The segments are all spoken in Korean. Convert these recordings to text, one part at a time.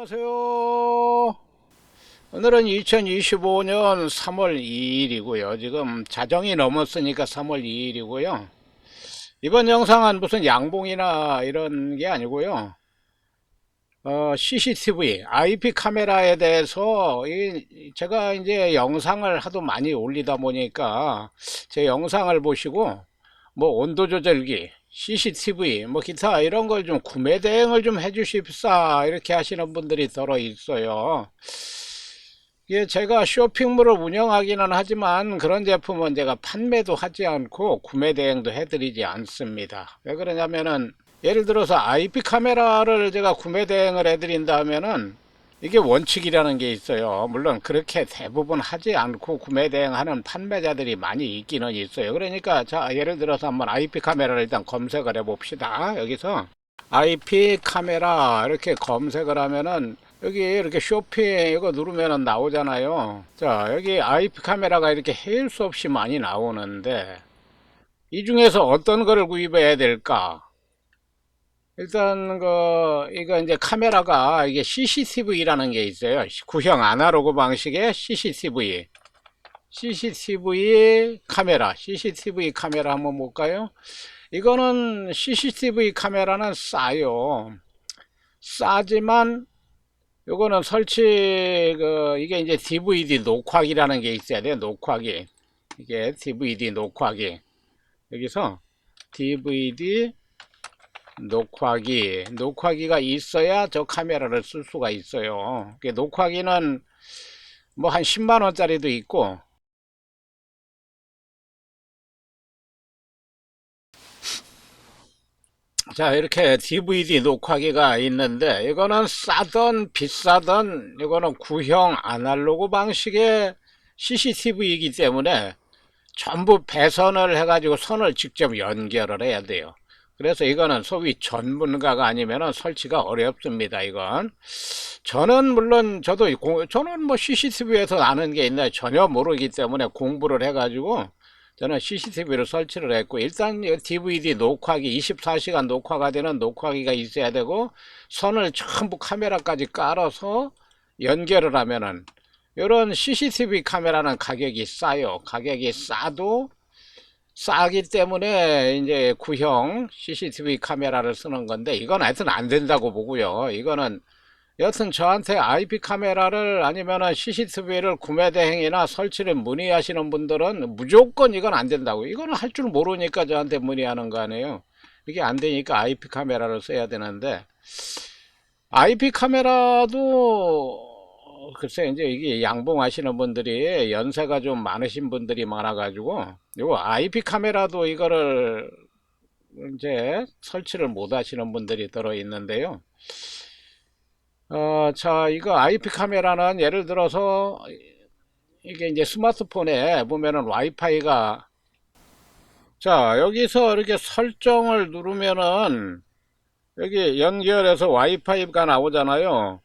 안녕하세요. 오늘은 2025년 3월 2일이고요. 지금 자정이 넘었으니까 3월 2일이고요. 이번 영상은 무슨 양봉이나 이런 게 아니고요. 어, CCTV, IP 카메라에 대해서 이 제가 이제 영상을 하도 많이 올리다 보니까 제 영상을 보시고 뭐 온도 조절기, CCTV, 뭐 기타 이런 걸 좀 구매 대행을 좀 해주십사 이렇게 하시는 분들이 더러 있어요. 이게 제가 쇼핑몰을 운영하기는 하지만 그런 제품은 제가 판매도 하지 않고 구매 대행도 해드리지 않습니다. 왜 그러냐면은 예를 들어서 IP 카메라를 제가 구매 대행을 해드린다면은 이게 원칙이라는 게 있어요. 물론 그렇게 대부분 하지 않고 구매 대행하는 판매자들이 많이 있기는 있어요. 그러니까 자 예를 들어서 한번 IP 카메라를 일단 검색을 해 봅시다. 여기서 IP 카메라 이렇게 검색을 하면은 여기 이렇게 쇼핑 이거 누르면은 나오잖아요. 자 여기 IP 카메라가 이렇게 헤일 수 없이 많이 나오는데 이 중에서 어떤 거를 구입해야 될까? 일단 그 이거 이제 카메라가 이게 CCTV라는 게 있어요. 구형 아날로그 방식의 CCTV. CCTV 카메라, CCTV 카메라 한번 볼까요? 이거는 CCTV 카메라는 싸요. 싸지만 요거는 설치 그 이게 이제 DVD 녹화기라는 게 있어야 돼요. 녹화기. 이게 DVD 녹화기. 여기서 DVD 녹화기 녹화기가 있어야 저 카메라를 쓸 수가 있어요. 녹화기는 뭐 한 10만원짜리도 있고. 자 이렇게 DVD 녹화기가 있는데 이거는 싸던 비싸던 이거는 구형 아날로그 방식의 CCTV이기 때문에 전부 배선을 해가지고 선을 직접 연결을 해야 돼요 그래서 이거는 소위 전문가가 아니면 설치가 어렵습니다. 이건 저는 물론 저도 공- 저는 뭐 CCTV에서 아는 게 있나 전혀 모르기 때문에 공부를 해가지고 저는 CCTV를 설치를 했고 일단 DVD 녹화기 24시간 녹화가 되는 녹화기가 있어야 되고 선을 전부 카메라까지 깔아서 연결을 하면은 이런 CCTV 카메라는 가격이 싸요. 가격이 싸도 싸기 때문에 이제 구형 CCTV 카메라를 쓰는 건데 이건 하여튼 안 된다고 보고요. 이거는 여튼 저한테 IP 카메라를 아니면은 CCTV를 구매 대행이나 설치를 문의하시는 분들은 무조건 이건 안 된다고. 이거는 할 줄 모르니까 저한테 문의하는 거 아니에요. 이게 안 되니까 IP 카메라를 써야 되는데 IP 카메라도 글쎄 이제 이게 양봉하시는 분들이 연세가 좀 많으신 분들이 많아가지고 요거 IP 카메라도 이거를 이제 설치를 못 하시는 분들이 들어 있는데요. 어, 자, 이거 IP 카메라는 예를 들어서 이게 이제 스마트폰에 보면은 와이파이가 자, 여기서 이렇게 설정을 누르면은 여기 연결해서 와이파이가 나오잖아요.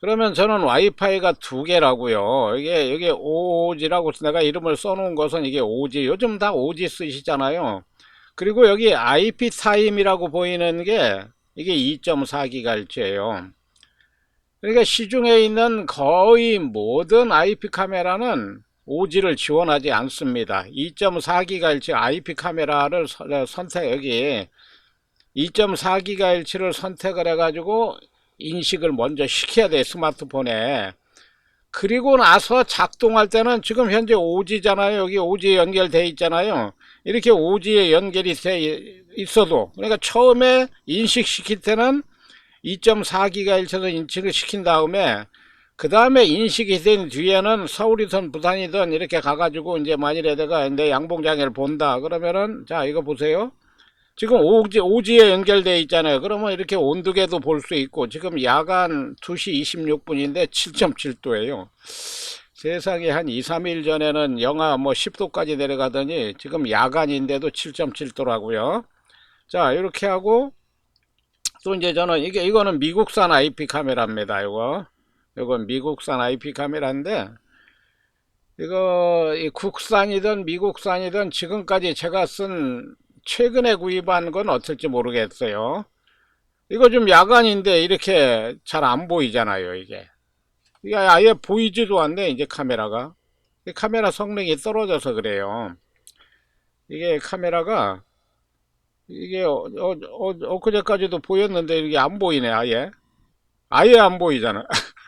그러면 저는 와이파이가 두 개라고요. 이게 여기 오지라고 내가 이름을 써놓은 것은 이게 오지. 요즘 다 오지 쓰시잖아요. 그리고 여기 IP 타임이라고 보이는 게 이게 2.4기가헤르츠예요. 그러니까 시중에 있는 거의 모든 IP 카메라는 오지를 지원하지 않습니다. 2.4기가헤르츠 IP 카메라를 서- 선택 여기 2.4기가헤르츠를 선택을 해가지고 인식을 먼저 시켜야 돼 스마트폰에. 그리고 나서 작동할 때는 지금 현재 5G잖아요. 여기 5G 연결돼 있잖아요. 이렇게 5G에 연결이 돼 있어도 그러니까 처음에 인식시킬 때는 2.4GHz에서 인식을 시킨 다음에 그 다음에 인식이 된 뒤에는 서울이든 부산이든 이렇게 가가지고 이제 만일에 내가 내 양봉장애를 본다. 그러면은 자 이거 보세요 지금 오지, 오지에 연결되어 있잖아요. 그러면 이렇게 온도계도 볼 수 있고, 지금 야간 2시 26분인데 7.7도예요. 세상에 한 2, 3일 전에는 영하 뭐 10도까지 내려가더니 지금 야간인데도 7.7도라고요. 자, 이렇게 하고, 또 이제 저는 이게, 이거는 미국산 IP 카메라입니다. 이거. 이건 미국산 IP 카메라인데, 이거, 이 국산이든 미국산이든 지금까지 제가 쓴 최근에 구입한 건 어떨지 모르겠어요. 이거 좀 야간인데 이렇게 잘 안 보이잖아요, 이게. 이게 아예 보이지도 않네, 이제 카메라가. 이 카메라 성능이 떨어져서 그래요. 이게 카메라가, 이게 어, 어, 어, 엊그제까지도 보였는데 이게 안 보이네, 아예. 아예 안 보이잖아.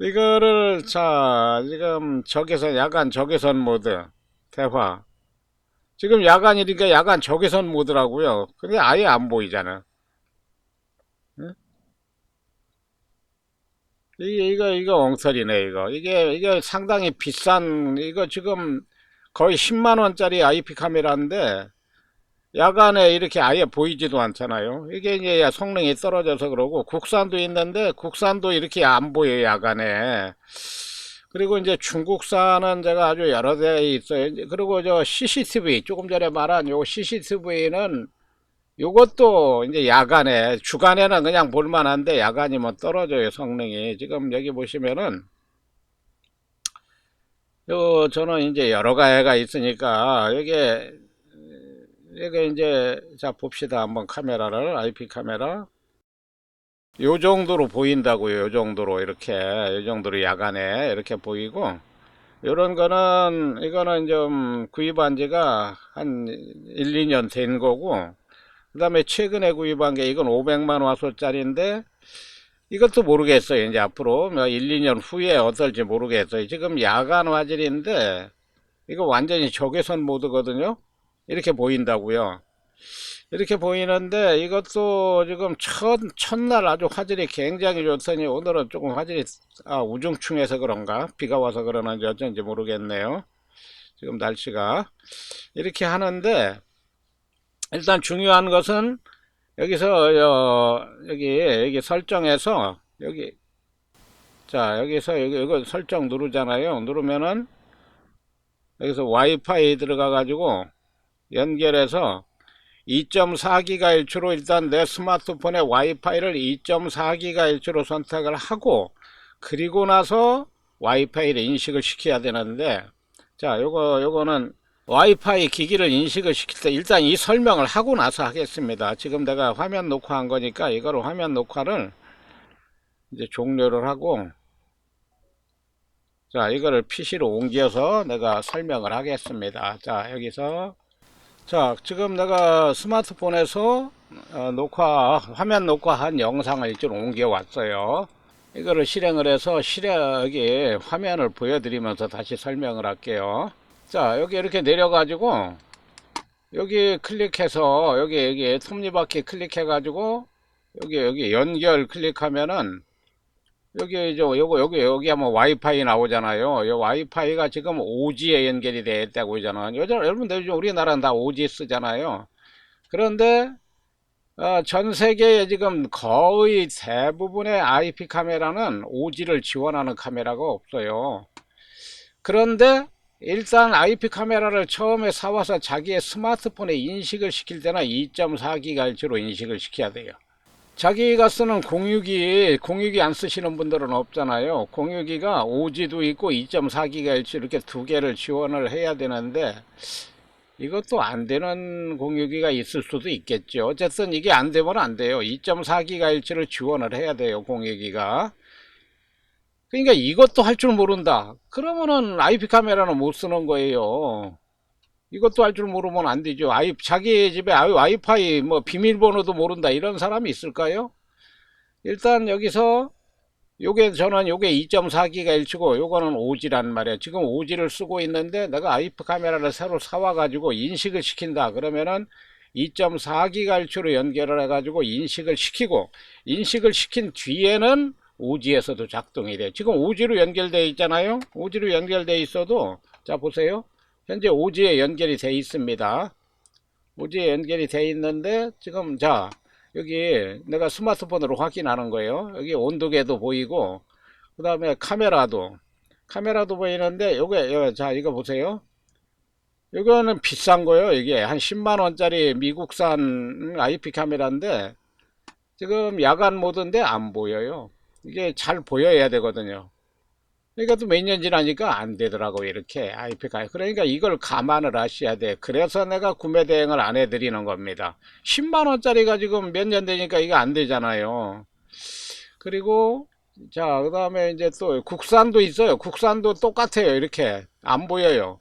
이거를, 자, 지금 적외선, 야간 적외선 모드, 대화. 지금 야간이니까 야간 적외선 모드라고요. 근데 아예 안 보이잖아. 이게, 이거, 이거 엉터리네, 이거. 이게, 이게 상당히 비싼, 이거 지금 거의 10만 원짜리 IP 카메라인데, 야간에 이렇게 아예 보이지도 않잖아요. 이게 이제 성능이 떨어져서 그러고, 국산도 있는데, 국산도 이렇게 안 보여요, 야간에. 그리고 이제 중국산은 제가 아주 여러 대 있어요. 그리고 저 CCTV, 조금 전에 말한 요 CCTV는 요것도 이제 야간에, 주간에는 그냥 볼만한데, 야간이면 떨어져요, 성능이. 지금 여기 보시면은, 요, 저는 이제 여러 가지가 있으니까, 여기에, 여기 이제, 자, 봅시다. 한번 카메라를, IP 카메라. 요 정도로 보인다고요. 요 정도로, 이렇게, 요 정도로 야간에 이렇게 보이고, 요런 거는, 이거는 좀 구입한 지가 한 1, 2년 된 거고, 그 다음에 최근에 구입한 게 이건 500만 와소짜리인데 이것도 모르겠어요. 이제 앞으로 뭐 1, 2년 후에 어떨지 모르겠어요. 지금 야간 화질인데 이거 완전히 적외선 모드거든요. 이렇게 보인다고요. 이렇게 보이는데 이것도 지금 첫, 첫날 아주 화질이 굉장히 좋더니 오늘은 조금 화질이 아, 우중충해서 그런가? 비가 와서 그러는지 어쩐지 모르겠네요. 지금 날씨가. 이렇게 하는데 일단 중요한 것은 여기서 어, 여기 여기 설정에서 여기 자 여기서 여기 이거 설정 누르잖아요. 누르면은 여기서 와이파이 들어가 가지고 연결해서 2.4GHz로 일단 내 스마트폰에 와이파이를 2.4GHz로 선택을 하고 그리고 나서 와이파이를 인식을 시켜야 되는데 자 요거 요거는 와이파이 기기를 인식을 시킬 때 일단 이 설명을 하고 나서 하겠습니다. 지금 내가 화면 녹화한 거니까 이거를 화면 녹화를 이제 종료를 하고 자 이거를 PC로 옮겨서 내가 설명을 하겠습니다. 자 여기서 자 지금 내가 스마트폰에서 어, 녹화 화면 녹화한 영상을 이쪽 옮겨 왔어요. 이거를 실행을 해서 실행 여기 화면을 보여드리면서 다시 설명을 할게요. 자 여기 이렇게 내려 가지고 여기 클릭해서 여기 여기 톱니바퀴 클릭해 가지고 여기 여기 연결 클릭하면은 여기 저 요거 여기 여기 하면 와이파이 나오잖아요. 이 와이파이가 지금 5G에 연결이 되어 있다고 하잖아요. 여자 여러분들 요즘 우리나라는 다 5G 쓰잖아요. 그런데 어, 전 세계에 지금 거의 대부분의 IP 카메라는 5G를 지원하는 카메라가 없어요. 그런데 일단 IP 카메라를 처음에 사와서 자기의 스마트폰에 인식을 시킬 때는 2.4GHz로 인식을 시켜야 돼요. 자기가 쓰는 공유기, 공유기 안 쓰시는 분들은 없잖아요. 공유기가 5G도 있고 2.4GHz 이렇게 두 개를 지원을 해야 되는데 이것도 안 되는 공유기가 있을 수도 있겠죠. 어쨌든 이게 안 되면 안 돼요. 2.4GHz를 지원을 해야 돼요, 공유기가. 그러니까 이것도 할 줄 모른다. 그러면은 IP 카메라는 못 쓰는 거예요. 이것도 할 줄 모르면 안 되죠. 아이, 자기 집에 아이, 와이파이 뭐 비밀번호도 모른다. 이런 사람이 있을까요? 일단 여기서 요게 저는 요게 2.4GHz고 요거는 5G란 말이에요. 지금 5G를 쓰고 있는데 내가 IP 카메라를 새로 사와 가지고 인식을 시킨다. 그러면은 2.4GHz로 연결을 해 가지고 인식을 시키고 인식을 시킨 뒤에는 5G에서도 작동이 돼. 지금 5G로 연결되어 있잖아요. 5G로 연결되어 있어도 자 보세요. 현재 5G에 연결이 돼 있습니다. 5G에 연결이 돼 있는데 지금 자 여기 내가 스마트폰으로 확인하는 거예요. 여기 온도계도 보이고 그 다음에 카메라도 카메라도 보이는데 요게 요, 자 이거 보세요. 이거는 비싼 거예요. 이게 한 10만 원짜리 미국산 IP 카메라인데 지금 야간 모드인데 안 보여요. 이게 잘 보여야 되거든요. 그러니까 또 몇 년 지나니까 안 되더라고 이렇게. IP가 그러니까 이걸 감안을 하셔야 돼. 그래서 내가 구매 대행을 안 해드리는 겁니다. 10만원짜리가 지금 몇 년 되니까 이게 안 되잖아요. 그리고 자 그 다음에 이제 또 국산도 있어요. 국산도 똑같아요 이렇게. 안 보여요.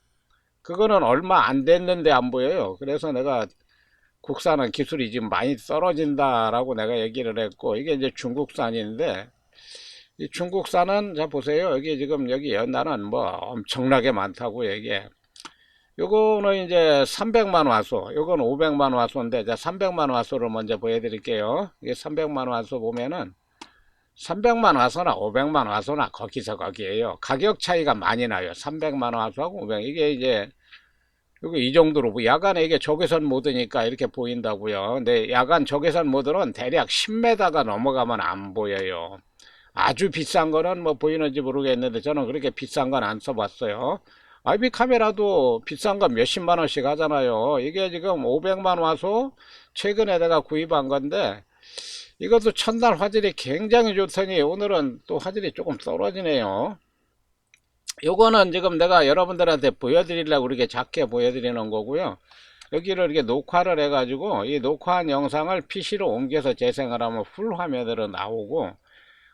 그거는 얼마 안 됐는데 안 보여요. 그래서 내가 국산은 기술이 지금 많이 떨어진다라고 내가 얘기를 했고 이게 이제 중국산인데 이 중국산은 자 보세요. 여기 지금 여기 연단은 뭐 엄청나게 많다고 이게 요거는 이제 300만 화소. 요건 500만 화소인데 자 300만 화소를 먼저 보여드릴게요. 이게 300만 화소 보면은 300만 화소나 500만 화소나 거기서 거기에요. 가격 차이가 많이 나요. 300만 화소하고 500 이게 이제 여기 이 정도로 뭐 야간에 이게 적외선 모드니까 이렇게 보인다고요. 근데 야간 적외선 모드는 대략 10m가 넘어가면 안 보여요 아주 비싼 거는 뭐 보이는지 모르겠는데 저는 그렇게 비싼 건 안 써봤어요. IP 카메라도 비싼 건 몇십만 원씩 하잖아요. 이게 지금 500만 와서 최근에 내가 구입한 건데 이것도 첫날 화질이 굉장히 좋더니 오늘은 또 화질이 조금 떨어지네요. 요거는 지금 내가 여러분들한테 보여드리려고 이렇게 작게 보여드리는 거고요. 여기를 이렇게 녹화를 해가지고 이 녹화한 영상을 PC로 옮겨서 재생을 하면 풀 화면으로 나오고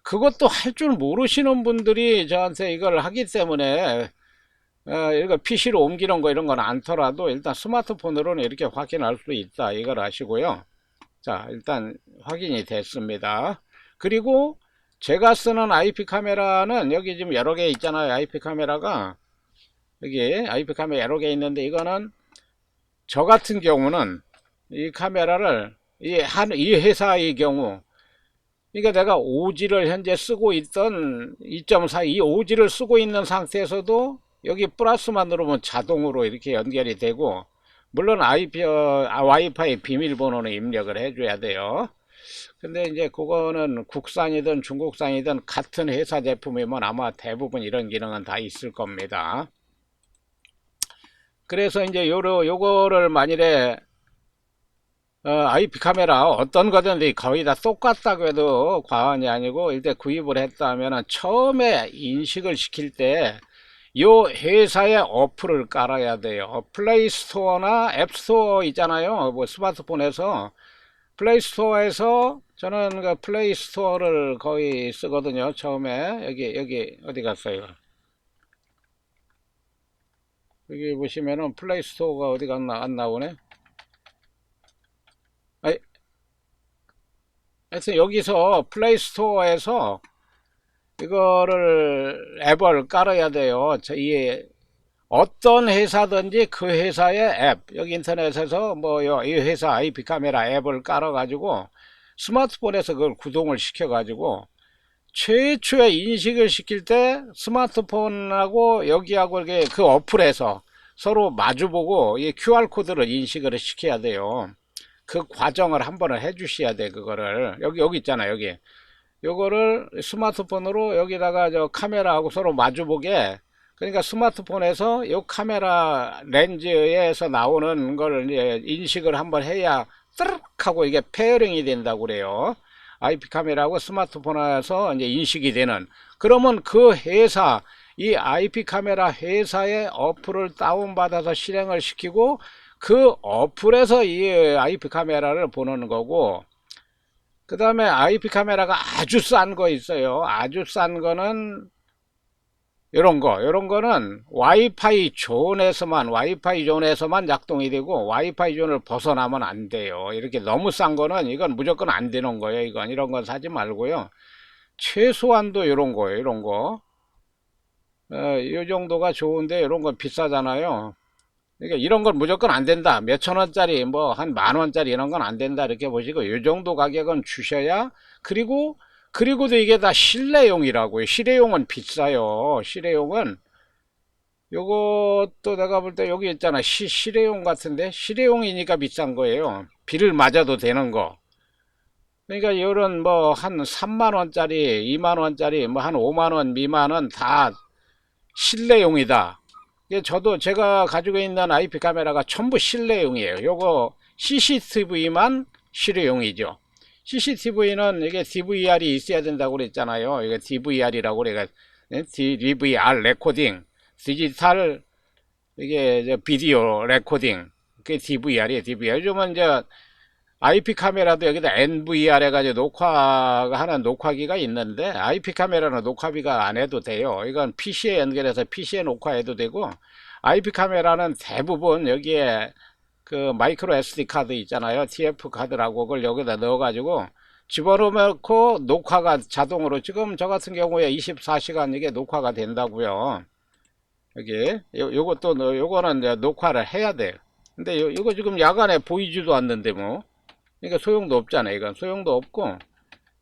그것도 할 줄 모르시는 분들이 저한테 이걸 하기 때문에 어, 이거 PC로 옮기는 거 이런 건 않더라도 일단 스마트폰으로는 이렇게 확인할 수 있다 이걸 아시고요. 자 일단 확인이 됐습니다. 그리고 제가 쓰는 IP 카메라는 여기 지금 여러 개 있잖아요. IP 카메라가. 여기 IP 카메라 여러 개 있는데 이거는 저 같은 경우는 이 카메라를 이 한 이 회사의 경우 그러니까 내가 오지를 현재 쓰고 있던 2.4 이 오지를 쓰고 있는 상태에서도 여기 플러스만 누르면 자동으로 이렇게 연결이 되고 물론 IP, 어, 아, 와이파이 비밀번호는 입력을 해줘야 돼요. 근데 이제 그거는 국산이든 중국산이든 같은 회사 제품이면 아마 대부분 이런 기능은 다 있을 겁니다. 그래서 이제 요거를 만일에 어, IP 카메라 어떤 거든지 거의 다 똑같다고 해도 과언이 아니고 일단 구입을 했다 하면은 처음에 인식을 시킬 때요 회사의 어플을 깔아야 돼요. 플레이스토어나 앱스토어 있잖아요. 뭐 스마트폰에서 플레이스토어에서 저는 그 플레이스토어를 거의 쓰거든요. 처음에 여기 여기 어디 갔어요? 여기 보시면은 플레이스토어가 어디 갔나 안 나오네. 아이, 하여튼 여기서 플레이스토어에서 이거를 앱을 깔아야 돼요. 저, 이 어떤 회사든지 그 회사의 앱, 여기 인터넷에서 뭐이 회사 IP 카메라 앱을 깔아 가지고 스마트폰에서 그걸 구동을 시켜 가지고 최초에 인식을 시킬 때 스마트폰하고 여기하고 이렇게 그 어플에서 서로 마주보고 이 QR 코드를 인식을 시켜야 돼요. 그 과정을 한 번을 해 주셔야 돼 그거를. 여기 여기 있잖아 여기. 요거를 스마트폰으로 여기다가 저 카메라하고 서로 마주보게 그러니까 스마트폰에서 요 카메라 렌즈에서 나오는 걸 이제 인식을 한번 해야 뜨르륵 하고 이게 페어링이 된다고 그래요. IP 카메라하고 스마트폰에서 이제 인식이 되는. 그러면 그 회사 이 IP 카메라 회사의 어플을 다운받아서 실행을 시키고 그 어플에서 이 IP 카메라를 보는 거고 그 다음에 IP 카메라가 아주 싼 거 있어요. 아주 싼 거는 이런 거. 이런 거는 와이파이 존에서만 와이파이 존에서만 작동이 되고 와이파이 존을 벗어나면 안 돼요. 이렇게 너무 싼 거는 이건 무조건 안 되는 거예요. 이건 이런 건 사지 말고요. 최소한도 이런 거예요. 이런 거. 어, 이 정도가 좋은데 이런 건 비싸잖아요 그러니까 이런 건 무조건 안 된다. 몇 천 원짜리 뭐 한 만 원짜리 이런 건 안 된다 이렇게 보시고 이 정도 가격은 주셔야 그리고 그리고도 이게 다 실내용이라고요. 실내용은 비싸요. 실내용은 요것도 내가 볼 때 여기 있잖아. 시, 실내용 같은데 실내용이니까 비싼 거예요. 비를 맞아도 되는 거. 그러니까 이런 뭐 한 3만 원짜리, 2만 원짜리, 뭐 한 5만 원 미만은 다 실내용이다. 이게 저도 제가 가지고 있는 IP 카메라가 전부 실내용이에요. 요거 CCTV만 실내용이죠. CCTV는 이게 DVR이 있어야 된다고 그랬잖아요. 이게 DVR이라고 그래가 예, DVR 레코딩, 디지털 이게 비디오 레코딩, 그게 DVR이에요. DVR. 요즘은 이제 IP 카메라도 여기다 NVR 해가지고 녹화가 하는 녹화기가 있는데 IP 카메라는 녹화비가 안 해도 돼요. 이건 PC에 연결해서 PC에 녹화해도 되고 IP 카메라는 대부분 여기에 그 마이크로 SD 카드 있잖아요. TF 카드라고 그걸 여기다 넣어가지고 집어넣고 녹화가 자동으로 지금 저 같은 경우에 24시간 이게 녹화가 된다고요. 여기 요, 요것도 넣- 요거는 녹화를 해야 돼요. 근데 요, 이거 지금 야간에 보이지도 않는데 뭐 그러니까 소용도 없잖아요. 이건 소용도 없고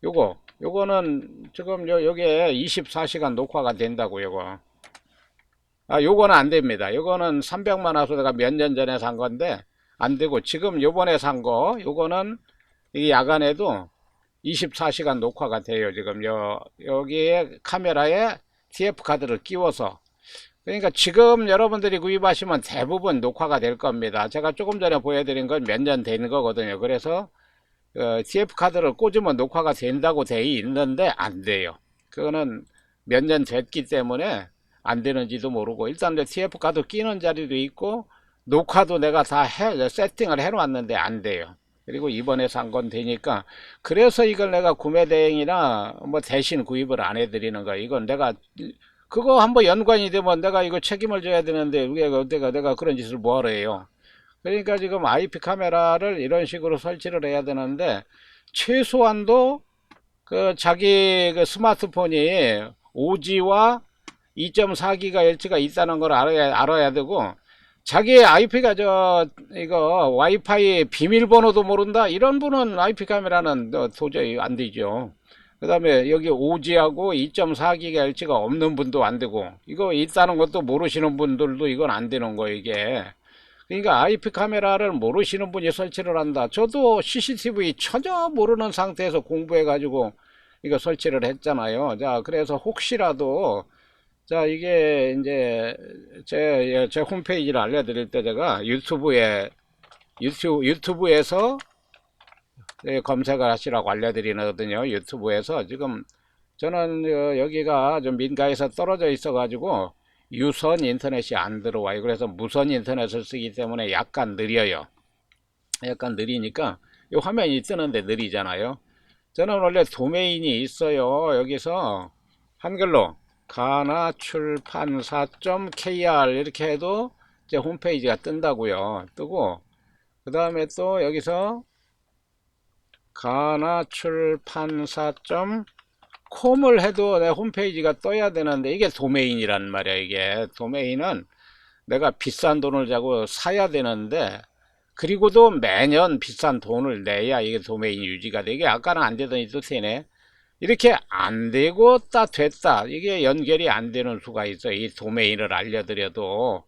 요거 요거는 지금 요 요게 24시간 녹화가 된다고 요거. 아 요거는 안 됩니다. 요거는 300만 화소 내가 몇 년 전에 산 건데 안 되고 지금 요번에 산 거 요거는 이 야간에도 24시간 녹화가 돼요. 지금 요 여기에 카메라에 TF 카드를 끼워서 그러니까 지금 여러분들이 구입하시면 대부분 녹화가 될 겁니다. 제가 조금 전에 보여드린 건 몇 년 된 거거든요. 그래서 어, TF 카드를 꽂으면 녹화가 된다고 돼 있는데 안 돼요. 그거는 몇 년 됐기 때문에 안 되는지도 모르고 일단 내 TF 카드 끼는 자리도 있고 녹화도 내가 다 해, 세팅을 해놨는데 안 돼요. 그리고 이번에 산 건 되니까 그래서 이걸 내가 구매 대행이나 뭐 대신 구입을 안 해드리는 거야. 이건 내가 그거 한번 연관이 되면 내가 이거 책임을 져야 되는데 왜 내가 내가 그런 짓을 뭐하러 해요. 그러니까 지금 IP 카메라를 이런 식으로 설치를 해야 되는데 최소한도 그 자기 그 스마트폰이 5G와 2.4GHz가 있다는 걸 알아야 알아야 되고 자기 IP가 저 이거 와이파이 비밀번호도 모른다 이런 분은 IP 카메라는 어, 도저히 안 되죠. 그 다음에 여기 5G하고 2.4GHz가 없는 분도 안 되고 이거 있다는 것도 모르시는 분들도 이건 안 되는 거예요 이게. 그러니까 IP 카메라를 모르시는 분이 설치를 한다. 저도 CCTV 전혀 모르는 상태에서 공부해 가지고 이거 설치를 했잖아요. 자 그래서 혹시라도 자 이게 이제 제, 제 홈페이지를 알려드릴 때 제가 유튜브에 유튜브, 유튜브에서 예, 검색을 하시라고 알려드리거든요. 유튜브에서 지금 저는 어, 여기가 좀 민가에서 떨어져 있어 가지고 유선 인터넷이 안 들어와요. 그래서 무선 인터넷을 쓰기 때문에 약간 느려요. 약간 느리니까 이 화면이 뜨는데 느리잖아요. 저는 원래 도메인이 있어요. 여기서 한글로 가나 출판사.kr 이렇게 해도 제 홈페이지가 뜬다고요. 뜨고 그 다음에 또 여기서 가나 출판사.com을 해도 내 홈페이지가 떠야 되는데 이게 도메인이란 말이야 이게. 도메인은 내가 비싼 돈을 자고 사야 되는데 그리고도 매년 비싼 돈을 내야 이게 도메인 유지가 되게 아까는 안 되더니 또 되네. 이렇게 안 되고 따 됐다. 이게 연결이 안 되는 수가 있어. 이 도메인을 알려드려도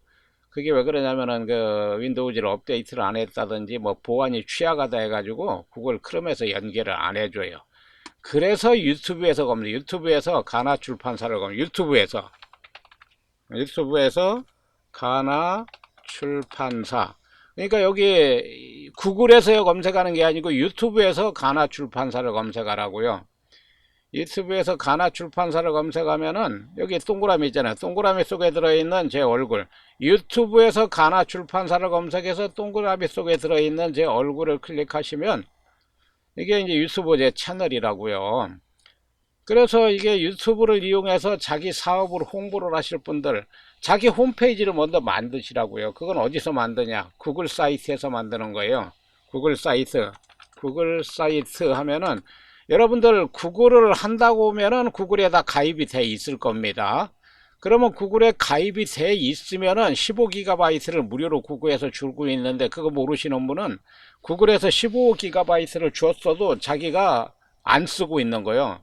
그게 왜 그러냐면은 그 윈도우즈를 업데이트를 안 했다든지 뭐 보안이 취약하다 해가지고 구글 크롬에서 연결을 안 해줘요. 그래서 유튜브에서 검색, 유튜브에서 가나 출판사를 검색, 유튜브에서 유튜브에서 가나 출판사. 그러니까 여기 구글에서 검색하는 게 아니고 유튜브에서 가나 출판사를 검색하라고요. 유튜브에서 가나 출판사를 검색하면은 여기 동그라미 있잖아요. 동그라미 속에 들어있는 제 얼굴. 유튜브에서 가나 출판사를 검색해서 동그라미 속에 들어있는 제 얼굴을 클릭하시면 이게 이제 유튜브 제 채널이라고요. 그래서 이게 유튜브를 이용해서 자기 사업을 홍보를 하실 분들 자기 홈페이지를 먼저 만드시라고요. 그건 어디서 만드냐? 구글 사이트에서 만드는 거예요. 구글 사이트. 구글 사이트 하면은 여러분들 구글을 한다고 하면은 구글에다 가입이 돼 있을 겁니다. 그러면 구글에 가입이 돼 있으면은 15GB를 무료로 구글에서 주고 있는데 그거 모르시는 분은 구글에서 15GB를 줬어도 자기가 안 쓰고 있는 거예요.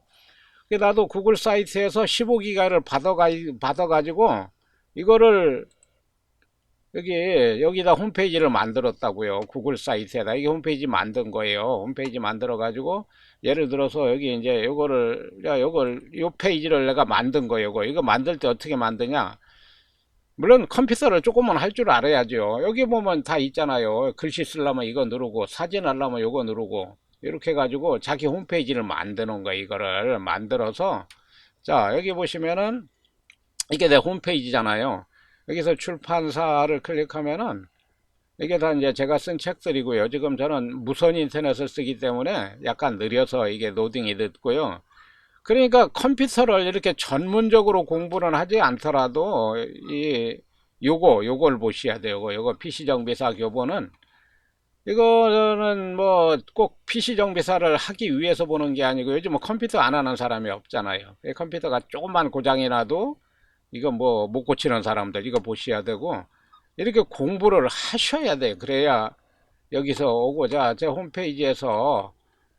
나도 구글 사이트에서 15기가를 받아가, 받아가지고 이거를 여기 여기다 홈페이지를 만들었다고요. 구글 사이트에다 이게 홈페이지 만든 거예요. 홈페이지 만들어 가지고 예를 들어서 여기 이제 요거를 야 요걸 요 페이지를 내가 만든 거예요. 이거 이거 만들 때 어떻게 만드냐? 물론 컴퓨터를 조금만 할줄 알아야죠. 여기 보면 다 있잖아요. 글씨 쓰려면 이거 누르고 사진 하려면 요거 누르고 이렇게 해가지고 자기 홈페이지를 만드는 거예요. 이거를 만들어서 자 여기 보시면은 이게 내 홈페이지잖아요. 여기서 출판사를 클릭하면은 이게 다 이제 제가 쓴 책들이고요. 지금 저는 무선 인터넷을 쓰기 때문에 약간 느려서 이게 로딩이 늦고요. 그러니까 컴퓨터를 이렇게 전문적으로 공부는 하지 않더라도 이 요거 요걸 보셔야 돼요. 요거, PC 정비사 교본은 이거는 뭐 꼭 PC 정비사를 하기 위해서 보는 게 아니고 요즘 뭐 컴퓨터 안 하는 사람이 없잖아요. 이 컴퓨터가 조금만 고장이 나도 이거 뭐 못 고치는 사람들 이거 보셔야 되고 이렇게 공부를 하셔야 돼요. 그래야 여기서 오고 자 제 홈페이지에서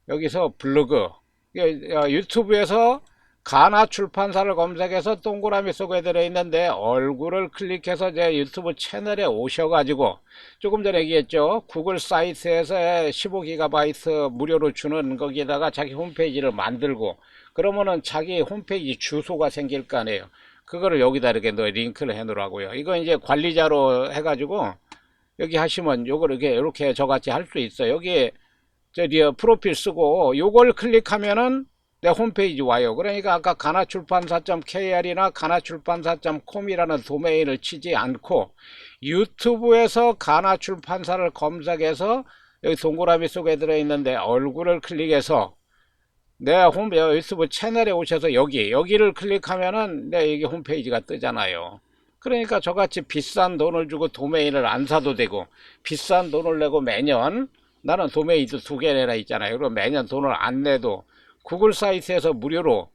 여기서 블로그 이게, 어, 유튜브에서 가나 출판사를 검색해서 동그라미 속에 들어있는데 얼굴을 클릭해서 제 유튜브 채널에 오셔가지고 조금 전에 얘기했죠. 구글 사이트에서 15GB 무료로 주는 거기에다가 자기 홈페이지를 만들고 그러면은 자기 홈페이지 주소가 생길 거 아니에요. 그거를 여기다 이렇게 넣어 링크를 해 놓으라고요. 이거 이제 관리자로 해가지고 여기 하시면 요걸 이렇게 이렇게 저같이 할 수 있어요. 여기 저기 프로필 쓰고 요걸 클릭하면은 내 홈페이지 와요. 그러니까 아까 가나출판사.kr이나 가나출판사.com이라는 도메인을 치지 않고 유튜브에서 가나출판사를 검색해서 여기 동그라미 속에 들어있는데 얼굴을 클릭해서 내 홈, 유튜브 채널에 오셔서 여기, 여기를 클릭하면은 내 이게 홈페이지가 뜨잖아요. 그러니까 저같이 비싼 돈을 주고 도메인을 안 사도 되고 비싼 돈을 내고 매년 나는 도메인도 두개 내라 있잖아요. 그럼 매년 돈을 안 내도 구글 사이트에서 무료로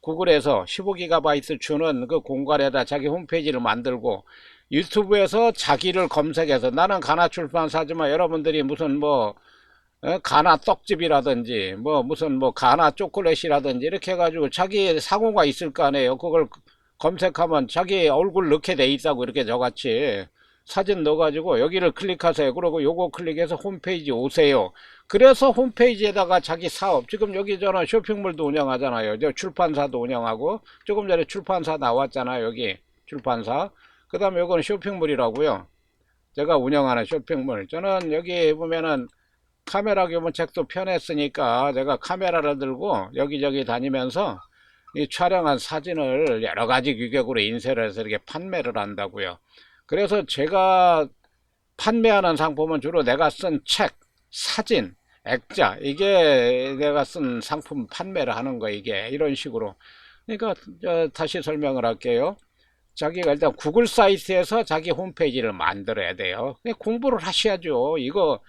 구글에서 15GB 주는 그 공간에다 자기 홈페이지를 만들고 유튜브에서 자기를 검색해서 나는 가나 출판사지만 여러분들이 무슨 뭐 어, 가나 떡집이라든지 뭐 무슨 뭐 가나 초콜릿이라든지 이렇게 해가지고 자기 상호가 있을 거 아니에요. 그걸 검색하면 자기 얼굴 넣게 돼 있다고 이렇게 저같이 사진 넣어가지고 여기를 클릭하세요. 그리고 요거 클릭해서 홈페이지 오세요. 그래서 홈페이지에다가 자기 사업 지금 여기 저는 쇼핑몰도 운영하잖아요. 저 출판사도 운영하고 조금 전에 출판사 나왔잖아요. 여기 출판사. 그 다음에 요거는 쇼핑몰이라고요. 제가 운영하는 쇼핑몰. 저는 여기 보면은 카메라 교본 책도 편했으니까 제가 카메라를 들고 여기저기 다니면서 이 촬영한 사진을 여러 가지 규격으로 인쇄를 해서 이렇게 판매를 한다고요. 그래서 제가 판매하는 상품은 주로 내가 쓴 책, 사진, 액자 이게 내가 쓴 상품 판매를 하는 거 이게 이런 식으로 그러니까 다시 설명을 할게요. 자기가 일단 구글 사이트에서 자기 홈페이지를 만들어야 돼요. 공부를 하셔야죠. 이거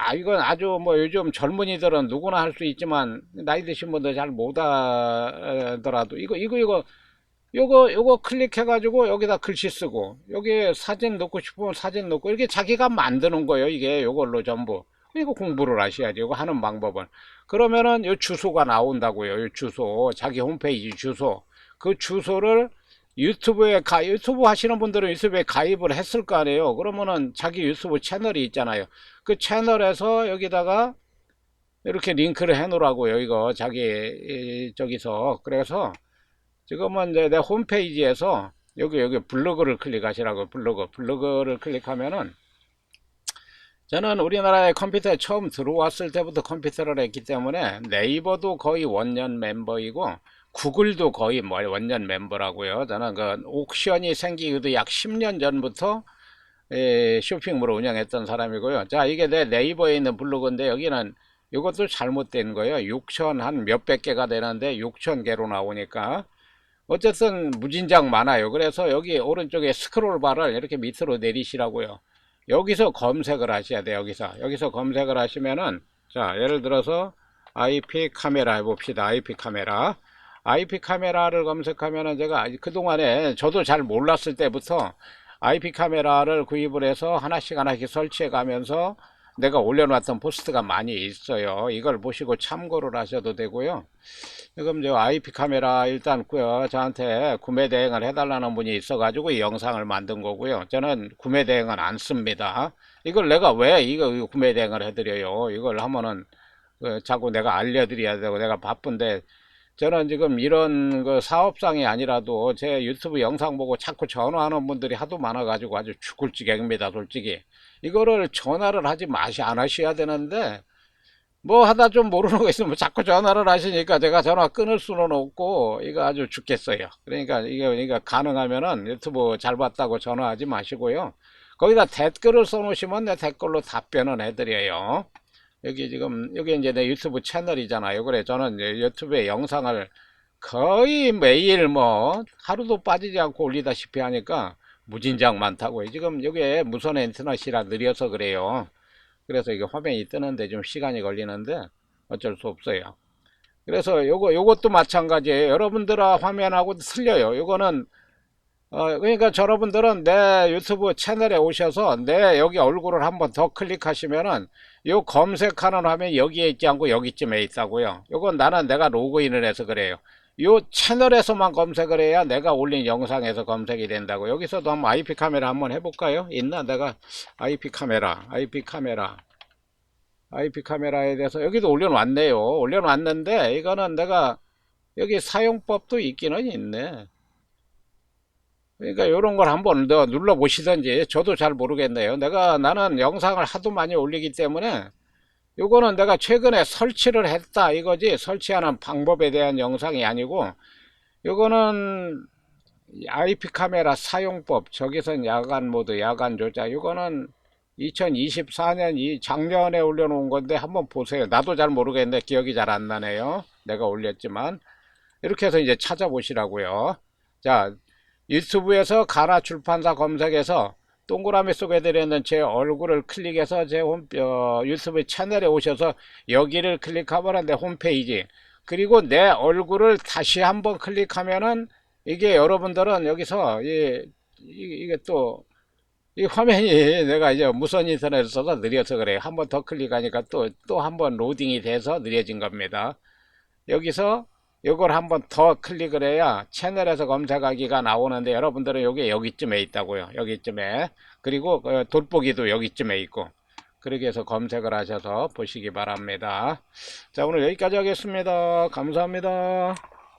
아 이건 아주 뭐 요즘 젊은이들은 누구나 할 수 있지만 나이 드신 분들 잘 못하더라도 이거 이거 이거 요거 요거 클릭해 가지고 여기다 글씨 쓰고 여기 사진 넣고 싶으면 사진 넣고 이렇게 자기가 만드는 거예요 이게 요걸로 전부. 이거 공부를 하셔야지 이거 하는 방법은. 그러면은 요 주소가 나온다고요 요 주소. 자기 홈페이지 주소. 그 주소를 유튜브에 가 유튜브 하시는 분들은 유튜브에 가입을 했을 거 아니에요. 그러면은 자기 유튜브 채널이 있잖아요. 그 채널에서 여기다가 이렇게 링크를 해 놓으라고요 이거 자기 저기서. 그래서 지금은 이제 내 홈페이지에서 여기 여기 블로그를 클릭하시라고 블로그 블로그를 클릭하면은 저는 우리나라에 컴퓨터에 처음 들어왔을 때부터 컴퓨터를 했기 때문에 네이버도 거의 원년 멤버이고 구글도 거의 뭐 원년 멤버라고요. 저는 그 옥션이 생기기도 약 10년 전부터 에, 쇼핑몰을 운영했던 사람이고요. 자, 이게 내 네이버에 있는 블로그인데 여기는 이것도 잘못된 거예요. 6천 한 몇백 개가 되는데 6천 개로 나오니까 어쨌든 무진장 많아요. 그래서 여기 오른쪽에 스크롤 바를 이렇게 밑으로 내리시라고요. 여기서 검색을 하셔야 돼요. 여기서 여기서 검색을 하시면은 자 예를 들어서 IP 카메라 해봅시다. IP 카메라 IP 카메라를 검색하면은 제가 그동안에 저도 잘 몰랐을 때부터 IP 카메라를 구입을 해서 하나씩 하나씩 설치해 가면서 내가 올려놨던 포스트가 많이 있어요. 이걸 보시고 참고를 하셔도 되고요. 지금 저 IP 카메라 일단 그 저한테 구매 대행을 해달라는 분이 있어가지고 이 영상을 만든 거고요. 저는 구매 대행은 안 씁니다. 이걸 내가 왜 이거 구매 대행을 해드려요? 이걸 하면은 그 자꾸 내가 알려드려야 되고 내가 바쁜데 저는 지금 이런 그 사업상이 아니라도 제 유튜브 영상 보고 자꾸 전화하는 분들이 하도 많아가지고 아주 죽을 지경입니다, 솔직히. 이거를 전화를 하지 마시, 안 하셔야 되는데, 뭐 하다 좀 모르는 거 있으면 자꾸 전화를 하시니까 제가 전화 끊을 수는 없고 이거 아주 죽겠어요. 그러니까 이게 그러니까 가능하면은 유튜브 잘 봤다고 전화하지 마시고요. 거기다 댓글을 써놓으시면 내 댓글로 답변은 해드려요. 여기 지금 여기 이제 내 유튜브 채널이잖아요. 그래 저는 유튜브에 영상을 거의 매일 뭐 하루도 빠지지 않고 올리다시피 하니까 무진장 많다고요. 지금 여기에 무선 인터넷이라 느려서 그래요. 그래서 이게 화면이 뜨는데 좀 시간이 걸리는데 어쩔 수 없어요. 그래서 요거 요것도 마찬가지예요. 여러분들아 화면하고 틀려요. 요거는 어 그러니까 여러분들은 내 유튜브 채널에 오셔서 내 여기 얼굴을 한번 더 클릭하시면은 요 검색하는 화면이 여기에 있지 않고 여기쯤에 있다고요. 요건 나는 내가 로그인을 해서 그래요. 요 채널에서만 검색을 해야 내가 올린 영상에서 검색이 된다고. 여기서도 한번 IP 카메라 한번 해볼까요? 있나? 내가 IP 카메라, IP 카메라, IP 카메라에 대해서 여기도 올려놨네요. 올려놨는데 이거는 내가 여기 사용법도 있기는 있네. 그러니까 이런 걸 한번 더 눌러 보시든지 저도 잘 모르겠네요. 내가 나는 영상을 하도 많이 올리기 때문에 요거는 내가 최근에 설치를 했다 이거지 설치하는 방법에 대한 영상이 아니고 요거는 IP 카메라 사용법 저기선 야간 모드 야간 조작 요거는 2024년 이 작년에 올려놓은 건데 한번 보세요. 나도 잘 모르겠는데 기억이 잘 안 나네요. 내가 올렸지만. 이렇게 해서 이제 찾아보시라고요. 자 유튜브에서 가나 출판사 검색해서 동그라미 속에 들어있는 제 얼굴을 클릭해서 제 홈, 어, 유튜브 채널에 오셔서 여기를 클릭하면 내 홈페이지 그리고 내 얼굴을 다시 한번 클릭하면은 이게 여러분들은 여기서 이, 이, 이게 또 이 화면이 내가 이제 무선 인터넷을 써서 느려서 그래요. 한 번 더 클릭하니까 또 또 한 번 로딩이 돼서 느려진 겁니다. 여기서 이걸 한번 더 클릭을 해야 채널에서 검색하기가 나오는데 여러분들은 여기 여기쯤에 있다고요. 여기쯤에 그리고 그 돋보기도 여기쯤에 있고 그렇게 해서 검색을 하셔서 보시기 바랍니다. 자 오늘 여기까지 하겠습니다. 감사합니다.